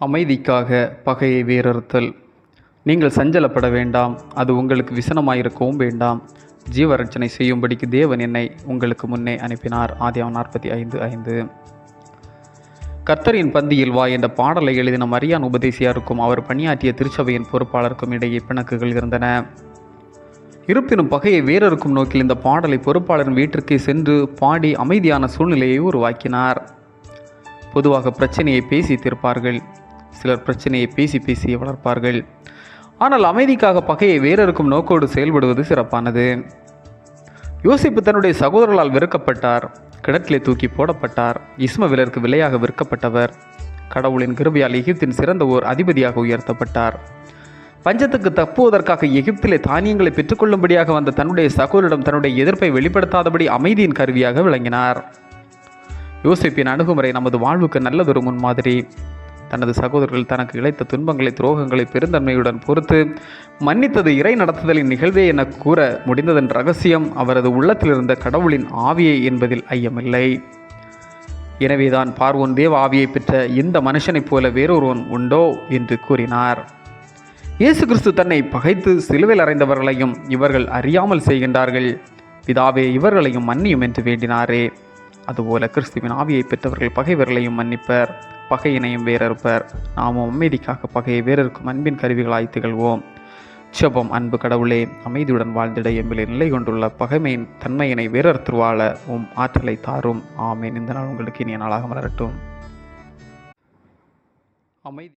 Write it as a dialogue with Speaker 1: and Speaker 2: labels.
Speaker 1: அமைதிக்காக பகையை வேறறுத்தல். நீங்கள் சஞ்சலப்பட வேண்டாம் அது உங்களுக்கு விசனமாயிருக்கவும் வேண்டாம். ஜீவரட்சனை செய்யும்படிக்கு தேவன் என்னை உங்களுக்கு முன்னே அனுப்பினார். ஆதியாம் நாற்பத்தி ஐந்து ஐந்து. கர்த்தரின் பந்தியில் வா என்ற பாடலை எழுதின மரியான் உபதேசியாருக்கும் அவர் பணியாற்றிய திருச்சபையின் பொறுப்பாளருக்கும் இடையே பிணக்குகள் இருந்தன. இருப்பினும் பகையை வீரருக்கும் நோக்கில் இந்த பாடலை பொறுப்பாளரின் வீட்டிற்கே சென்று பாடி அமைதியான சூழ்நிலையை உருவாக்கினார். பொதுவாக பிரச்சனையை பேசி தீர்ப்பார்கள். சிலர் பிரச்சனையை பேசி பேசி வளர்ப்பார்கள். ஆனால் அமைதிக்காக பகையை வேறொருக்கும் நோக்கோடு செயல்படுவது சிறப்பானது. யோசிப்பு தன்னுடைய சகோதரர்களால் வெறுக்கப்பட்டார். கிணற்றிலே தூக்கி போடப்பட்டார். இஸ்மவிலருக்கு விலையாக விற்கப்பட்டவர். கடவுளின் கிருபையால் எகிப்தின் சிறந்த ஓர் அதிபதியாக உயர்த்தப்பட்டார். பஞ்சத்துக்கு தப்புவதற்காக எகிப்திலே தானியங்களை பெற்றுக்கொள்ளும்படியாக வந்த தன்னுடைய சகோதரிடம் தன்னுடைய எதிர்ப்பை வெளிப்படுத்தாதபடி அமைதியின் கருவியாக விளங்கினார். யோசிப்பின் அணுகுமுறை நமது வாழ்வுக்கு நல்லதொரு முன்மாதிரி. தனது சகோதரர்கள் தனக்கு இழைத்த துன்பங்களை துரோகங்களை பெருந்தன்மையுடன் பொறுத்து மன்னித்தது இறை நடத்துதலின் நிகழ்வே என கூற முடிந்ததன் ரகசியம் அவரது உள்ளத்தில் இருந்த கடவுளின் ஆவியை என்பதில் ஐயமில்லை. எனவேதான் பார்வோன் தேவ ஆவியை பெற்ற இந்த மனுஷனைப் போல வேறொருவன் உண்டோ என்று கூறினார். இயேசு கிறிஸ்து தன்னை பகைத்து சிலுவையில் அறைந்தவர்களையும் இவர்கள் அறியாமல் செய்கின்றார்கள். பிதாவே இவர்களையும் மன்னியும் என்று வேண்டினாரே. அதுபோல கிறிஸ்துவின் ஆவியை பெற்றவர்கள் பகைவர்களையும் மன்னிப்பர். பகையினையும் வேறறுப்பர். நாமும் அமைதிக்காக பகையை வேறறுக்கும் அன்பின் கருவிகளாய் திகழ்வோம். செபம் அன்பு கடவுளே அமைதியுடன் வாழ்ந்திட எம்பிலே நிலை கொண்டுள்ள பகைமையின் தன்மையினை வேறருத்துவாள உம் ஆற்றலை தாரும். ஆமேன். இந்த நாள் உங்களுக்கு இனிய நாளாக மலரட்டும். அமைதி.